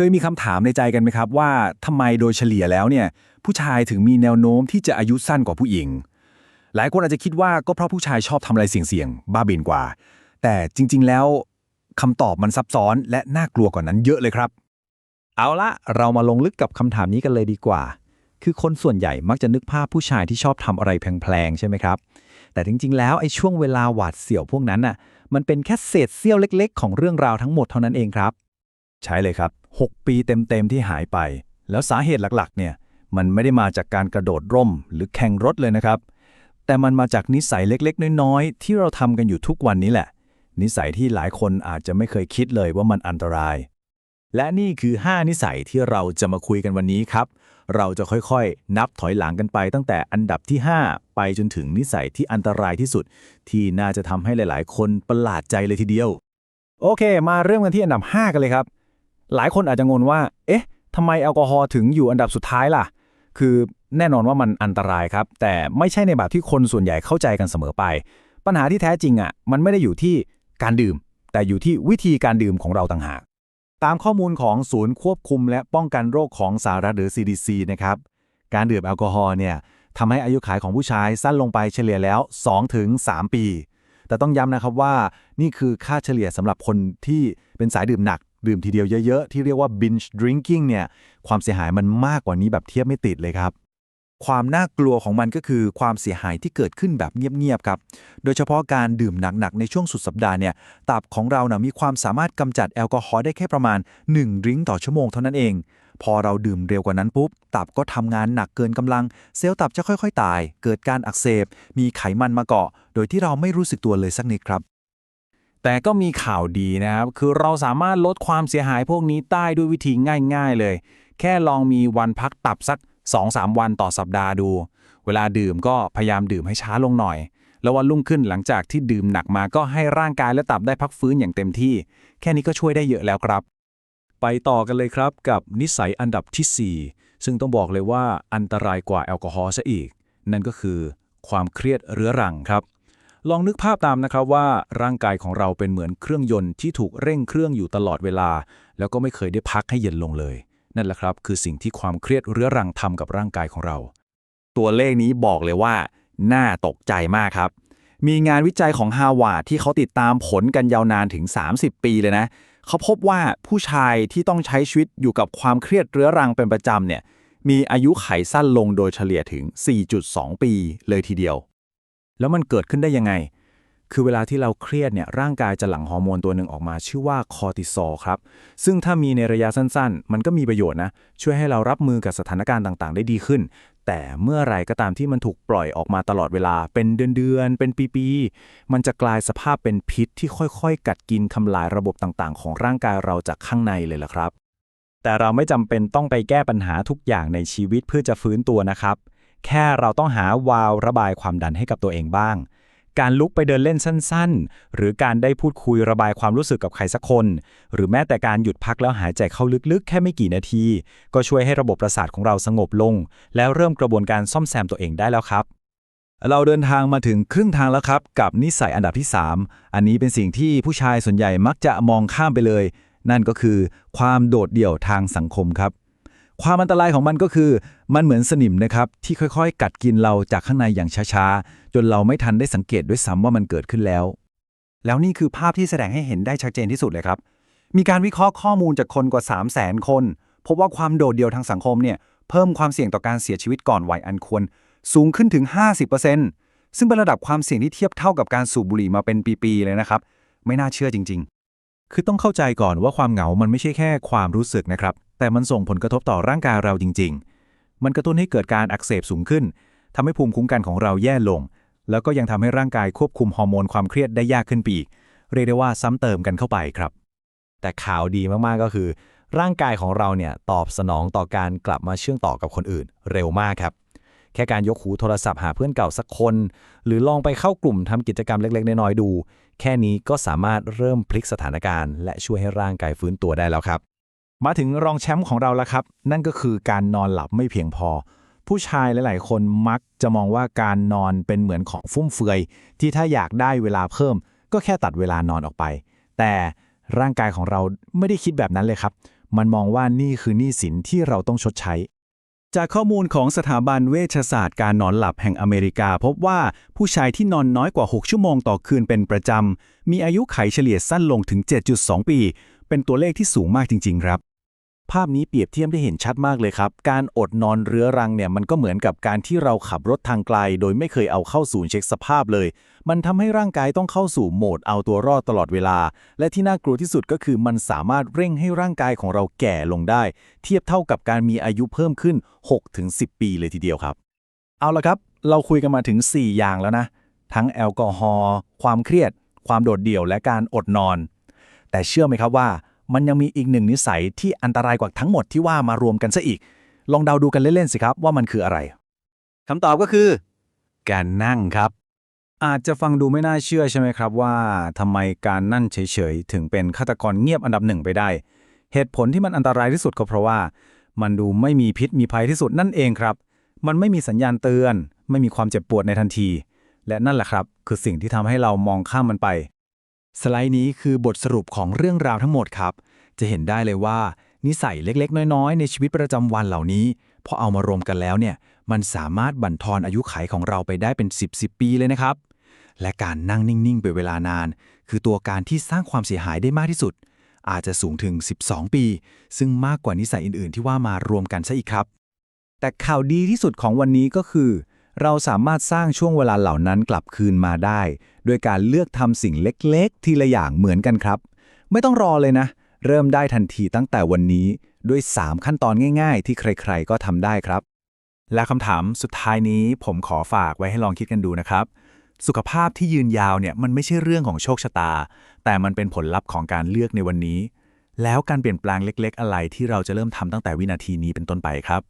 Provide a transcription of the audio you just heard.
เคยมีคำถามในใจกันไหมครับว่าทำไมโดยเฉลี่ยแล้วเนี่ยผู้ชายถึงมีแนวโน้มที่จะอายุสั้นกว่าผู้หญิง หลายคนอาจจะคิดว่าก็เพราะผู้ชายชอบทำอะไรเสี่ยงๆบ้าบินกว่า แต่จริง ๆ แล้วคำตอบมันซับซ้อนและน่ากลัวกว่านั้นเยอะเลยครับ เอาละเรามาลงลึกกับคำถามนี้กันเลยดีกว่า คือคนส่วนใหญ่มักจะนึกภาพผู้ชายที่ชอบทำอะไรแพลงๆใช่ไหมครับ แต่จริง ๆ แล้วไอ้ช่วงเวลาหวาดเสียวพวกนั้นน่ะมันเป็นแค่เศษเสี้ยวเล็ก ๆ ของเรื่องราวทั้งหมดเท่านั้นเองครับ ใช่เลยครับ 6 ปีเต็มๆที่หายไป แล้วสาเหตุหลักๆ เนี่ย มันไม่ได้มาจากการกระโดดร่ม หรือแข่งรถเลยนะครับ แต่มันมาจากนิสัยเล็กๆ น้อยๆ ที่เราทำกันอยู่ทุกวันนี้แหละ นิสัยที่หลายคนอาจจะไม่เคยคิดเลยว่ามันอันตราย และนี่คือ 5 นิสัยที่เราจะมาคุยกันวันนี้ครับ เราจะค่อยๆ นับถอยหลังกันไปตั้งแต่อันดับที่ 5 ไปจนถึงนิสัยที่อันตรายที่สุด ที่น่าจะทำให้หลาย ๆ คนประหลาดใจเลยทีเดียว โอเค มาเริ่มกันที่อันดับ 5 กันเลยครับ หลายคนอาจจะงงว่า เอ๊ะทำไมแอลกอฮอล์ถึงอยู่อันดับสุดท้ายล่ะ คือแน่นอนว่ามันอันตรายครับ แต่ไม่ใช่ในแบบที่คนส่วนใหญ่เข้าใจกันเสมอไป ปัญหาที่แท้จริงอะ มันไม่ได้อยู่ที่การดื่ม แต่อยู่ที่วิธีการดื่มของเราต่างหาก ตามข้อมูลของศูนย์ควบคุมและป้องกันโรคของสหรัฐหรือ CDC นะครับ การดื่มแอลกอฮอล์เนี่ยทำให้อายุขัยของผู้ชายสั้นลงไปเฉลี่ยแล้ว 2-3 ปี แต่ต้องย้ำนะครับว่านี่คือค่าเฉลี่ยสำหรับคนที่เป็นสายดื่มหนัก ดื่มทีเดียวเยอะ ๆ ที่เรียกว่า binge drinking เนี่ย ความเสียหายมันมากกว่านี้แบบเทียบไม่ติดเลยครับ ความน่ากลัวของมันก็คือความเสียหายที่เกิดขึ้นแบบเงียบ ๆ ครับ โดยเฉพาะการดื่มหนัก ๆ ในช่วงสุดสัปดาห์เนี่ย ตับของเรานะมีความสามารถกำจัดแอลกอฮอล์ได้แค่ประมาณ1ดริงต่อชั่วโมงเท่านั้นเอง พอเราดื่มเร็วกว่านั้นปุ๊บ ตับก็ทำงานหนักเกินกำลัง เซลล์ตับจะค่อย ๆ ตาย เกิดการอักเสบ มีไขมันมาเกาะ โดยที่เราไม่รู้สึกตัวเลยสักนิดครับ แต่ก็มีข่าวดีนะครับ คือเราสามารถลดความเสียหายพวกนี้ได้ด้วยวิธีง่ายๆเลย แค่ลองมีวันพักตับสัก 2-3 วันต่อสัปดาห์ดู เวลาดื่มก็พยายามดื่มให้ช้าลงหน่อย แล้ววันรุ่งขึ้นหลังจากที่ดื่มหนักมาก็ให้ร่างกายและตับได้พักฟื้นอย่างเต็มที่ แค่นี้ก็ช่วยได้เยอะแล้วครับ ไปต่อกันเลยครับกับนิสัยอันดับทีสี่4 ซึ่งต้องบอกเลยว่าอันตรายกว่าแอลกอฮอล์ซะอีก นั่นก็คือ ความเครียดเรื้อรังครับ ลองนึกภาพตามนะครับว่าร่างกายของเราเป็นเหมือนเครื่องยนต์ที่ถูกเร่งเครื่องอยู่ตลอดเวลา แล้วก็ไม่เคยได้พักให้เย็นลงเลย นั่นแหละครับ คือสิ่งที่ความเครียดเรื้อรังทำกับร่างกายของเรา ตัวเลขนี้บอกเลยว่า น่าตกใจมากครับ มีงานวิจัยของฮาวาดที่เขาติดตามผลกันยาวนานถึง 30 ปีเลยนะ เขาพบว่าผู้ชายที่ต้องใช้ชีวิตอยู่กับความเครียดเรื้อรังเป็นประจำเนี่ยมีอายุไขสั้นลงโดยเฉลี่ยถึง 4.2 ปีเลยทีเดียว แล้วมันเกิดขึ้นได้ยังไง คือเวลาที่เราเครียดเนี่ยร่างกายจะหลั่งฮอร์โมนตัวหนึ่งออกมา ชื่อว่าคอร์ติซอลครับ ซึ่งถ้ามีในระยะสั้นๆ มันก็มีประโยชน์นะ ช่วยให้เรารับมือกับสถานการณ์ต่างๆ ได้ดีขึ้น แต่เมื่อไรก็ตามที่มันถูกปล่อยออกมาตลอดเวลา เป็นเดือนๆ เป็นปีๆ มันจะกลายสภาพเป็นพิษที่ค่อยๆ กัดกินทำลายระบบต่างๆ ของร่างกายเราจากข้างในเลยล่ะครับ แต่เราไม่จำเป็นต้องไปแก้ปัญหาทุกอย่างในชีวิตเพื่อจะฟื้นตัวนะครับ แค่เราต้องหาวาล์วระบายความดันให้กับตัวเองบ้าง การลุกไปเดินเล่นสั้นๆ หรือการได้พูดคุยระบายความรู้สึกกับใครสักคน หรือแม้แต่การหยุดพักแล้วหายใจเข้าลึกๆ แค่ไม่กี่นาที ก็ช่วยให้ระบบประสาทของเราสงบลง แล้วเริ่มกระบวนการซ่อมแซมตัวเองได้แล้วครับเราเดินทางมาถึงครึ่งทางแล้วครับ กับนิสัยอันดับที่ 3 อันนี้เป็นสิ่งที่ผู้ชายส่วนใหญ่มักจะมองข้ามไปเลย นั่นก็คือความโดดเดี่ยวทางสังคมครับ ความอันตรายของมันก็คือ มันเหมือนสนิมนะครับ ที่ค่อยๆ กัดกินเราจากข้างในอย่างช้าๆ จนเราไม่ทันได้สังเกตด้วยซ้ำว่ามันเกิดขึ้นแล้ว แล้วนี่คือภาพที่แสดงให้เห็นได้ชัดเจนที่สุดเลยครับ มีการวิเคราะห์ข้อมูลจากคนกว่า 3 0 0 0 0 0 คน พบว่าความโดดเดี่ยวทางสังคมเนี่ยเพิ่มความเสี่ยงต่อการเสียชีวิตก่อนวัยอันควร สูงขึ้นถึง 50%ซึ่งเป็นระดับความเสี่ยงที่เทียบเท่ากับการสูบบุหรี่มาเป็นปีๆเลยนะครับ ไม่น่าเชื่อจริง ๆ คือต้องเข้าใจก่อนว่าความเหงา มันไม่ใช่แค่ความรู้สึกนะครับ แต่มันส่งผลกระทบต่อร่างกายเราจริง ๆ มันกระตุ้นให้เกิดการอักเสบสูงขึ้นทำให้ภูมิคุ้มกันของเราแย่ลง แล้วก็ยังทำให้ร่างกายควบคุมฮอร์โมนความเครียดได้ยากขึ้นไปอีก เรียกได้ว่าซ้ำเติมกันเข้าไปครับ แต่ข่าวดีมากๆก็คือ ร่างกายของเราเนี่ยตอบสนองต่อการกลับมาเชื่อมต่อกับคนอื่น เร็วมากครับ แค่การยกหูโทรศัพท์หาเพื่อนเก่าสักคน หรือลองไปเข้ากลุ่มทำกิจกรรมเล็ก ๆ น้อยๆดู แค่นี้ก็สามารถเริ่มพลิกสถานการณ์ และช่วยให้ร่างกายฟื้นตัวได้แล้วครับ มาถึงรองแชมป์ของเราแล้วครับ นั่นก็คือการนอนหลับไม่เพียงพอ ผู้ชายหลาย ๆ คนมักจะมองว่าการนอนเป็นเหมือนของฟุ่มเฟือย ที่ถ้าอยากได้เวลาเพิ่ม ก็แค่ตัดเวลานอนออกไป แต่ร่างกายของเราไม่ได้คิดแบบนั้นเลยครับ มันมองว่านี่คือหนี้สินที่เราต้องชดใช้ จากข้อมูลของสถาบันเวชศาสตร์การนอนหลับแห่งอเมริกา พบว่าผู้ชายที่นอนน้อยกว่า 6 ชั่วโมงต่อคืนเป็นประจำ มีอายุไขเฉลี่ยสั้นลงถึง 7.2 ปี เป็นตัวเลขที่สูงมากจริง ๆ ครับ ภาพนี้เปรียบเทียบได้เห็นชัดมากเลยครับ การอดนอนเรื้อรังเนี่ยมันก็เหมือนกับการที่เราขับรถทางไกล โดยไม่เคยเอาเข้าศูนย์เช็คสภาพเลย มันทำให้ร่างกายต้องเข้าสู่โหมดเอาตัวรอดตลอดเวลา และที่น่ากลัวที่สุดก็คือมันสามารถเร่งให้ร่างกายของเราแก่ลงได้ เทียบเท่ากับการมีอายุเพิ่มขึ้น 6-10 ปีเลยทีเดียวครับ เอาละครับ เราคุยกันมาถึง 4 อย่างแล้วนะ ทั้งแอลกอฮอล์ความเครียด ความโดดเดี่ยวและการอดนอน แต่เชื่อไหมครับว่า มันยังมีอีกหนึ่งนิสัยที่อันตรายกว่าทั้งหมดที่ว่ามารวมกันซะอีก ลองเดาดูกันเล่นๆสิครับว่ามันคืออะไร คำตอบก็คือ การนั่งครับ อาจจะฟังดูไม่น่าเชื่อใช่ไหมครับว่าทำไมการนั่นเฉยๆ ถึงเป็นฆาตกรเงียบอันดับหนึ่งไปได้ เหตุผลที่มันอันตรายที่สุดก็เพราะว่า มันดูไม่มีพิษมีภัยที่สุดนั่นเองครับ มันไม่มีสัญญาณเตือน ไม่มีความเจ็บปวดในทันที และนั่นแหละครับ คือสิ่งที่ทำให้เรามองข้ามมันไป สไลด์นี้คือบทสรุปของเรื่องราวทั้งหมดครับ จะเห็นได้เลยว่า นิสัยเล็กๆ น้อยๆ ในชีวิตประจำวันเหล่านี้พอเอามารวมกันแล้วเนี่ย มันสามารถบั่นทอนอายุขัยของเราไปได้เป็น 10 10 ปีเลยนะครับ และการนั่งนิ่งๆไปเวลานาน คือตัวการที่สร้างความเสียหายได้มากที่สุด อาจจะสูงถึง 12 ปี ซึ่งมากกว่านิสัยอื่นๆ ที่ว่ามารวมกันซะอีกครับ แต่ข่าวดีที่สุดของวันนี้ก็คือ เราสามารถสร้างช่วงเวลาเหล่านั้นกลับคืนมาได้ ด้วยการเลือกทำสิ่งเล็กๆ ทีละอย่างเหมือนกันครับ ไม่ต้องรอเลยนะ เริ่มได้ทันทีตั้งแต่วันนี้ด้วย 3 ขั้นตอนง่าย ๆ ที่ใคร ๆ ก็ทำได้ครับ และคำถามสุดท้ายนี้ผมขอฝากไว้ให้ลองคิดกันดูนะครับ สุขภาพที่ยืนยาวเนี่ยมันไม่ใช่เรื่องของโชคชะตา แต่มันเป็นผลลัพธ์ของการเลือกในวันนี้ แล้วการเปลี่ยนแปลงเล็ก ๆ อะไรที่เราจะเริ่มทำตั้งแต่วินาทีนี้เป็นต้นไปครับ